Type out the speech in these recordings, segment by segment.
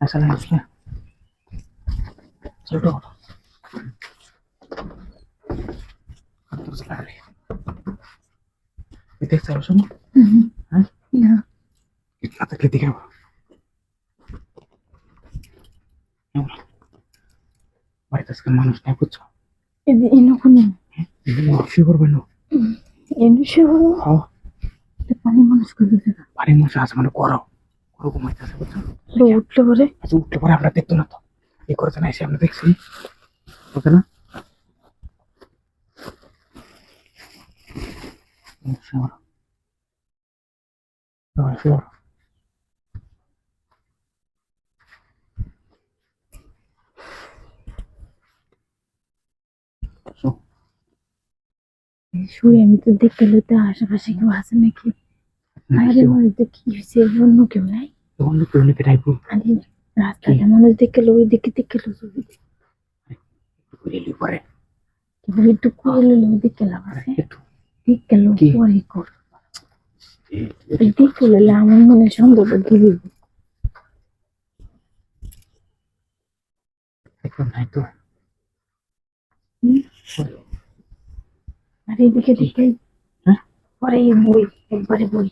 আসলে আসলে ছোট দেখতে পারছ না হ্যাঁ না না থাকলে দেখে নেব বাড়িতে আজকে মানুষ নাই বুঝছ এদি এনকুনি শুয়ে পড়বে না এনুশে হলো হ্যাঁ পানি মানুষ করে দেখা বাড়ির মানুষ আছে মানে করো করো ঘুমাইতে উঠলে পরে? আচ্ছা উঠলে পরে আমরা দেখতো না তো। এই করেছে না এসে আমরা দেখছি। ওকে না। শুয়ে আমি তো দেখতে লইতে আশেপাশে কেউ আছে নাকি? আরে। মানুষ দেখি হয়েছে? অন্য কেউ নাই? তো কেউ নিতে ডাইবো আরে রাস্তাতে মানুষ দেখে লো ওই দিকে দেখে লো ছবি করে এলি পরে। এবার একটু করে লো দিকে লাভ আছে। দেখে লো পরে কর। এই দেখে লইলে আমার মনে সন্দেহ দিবি একটু নাই তো। আর এইদিকে দেখে হ্যাঁ? পরে বই একবারে বই।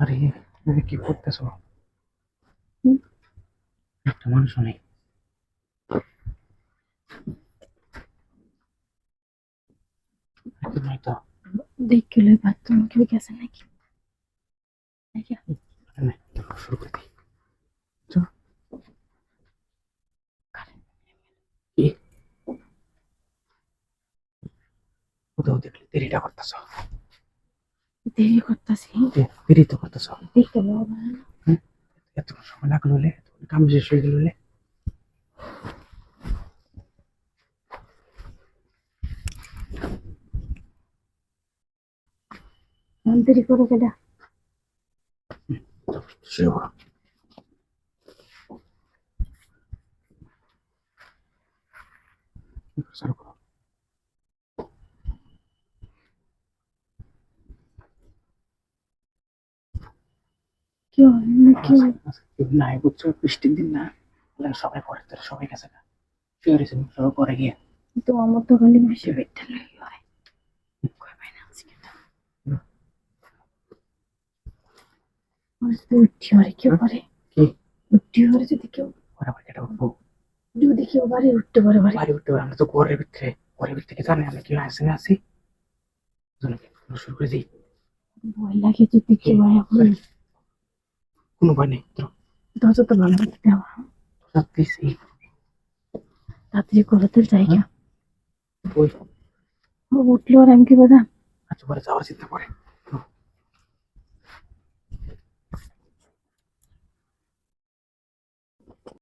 আরে তুমি কি করতেছো? একটা মানুষ নেই। একটু তো। দেখে লই বাথরুম কেউ গেছে নাকি? শুরু করে দিই। কোথাও দেখলে দেরিটা করতেছ? দেরি করতেছি দেরি তো করতেছ দেখে লো আবার। এত সময় লাগলো হলে কাম শেষ হয়ে গেল হলে আমি দেরি করে কেডা শুয়ে পড়ো শুরু করো কি হয় নাকি আজকে নাই বুঝছ? বৃষ্টির দিন না। সবাই পরে তো সবাই গেছে না। শুয়ে রয়েছে সবাই পরে গিয়ে। তো আমার তো খালি বেশি পেটটা লাগে হয় উঠি হরে কেউ পারে। উঠি হরে যদি কেউ যদি কেউ পারে উঠতে পারে বাড়ি। উঠতে পারে আমরা তো ঘরের ভিতরে। ঘরের ভিতরে জানি আমরা কি আসে না আসি? শুরু করে দিই? ভয় লাগে যদি কেউ হয় কোনো ভয় নেই তো দরজা তো বন্ধ দেওয়া দিছি তাড়াতাড়ি করতে তো জায়গা ওই উঠল আর আমি কি বাদাম আচ্ছা পরে যাওয়ার চিন্তা করে।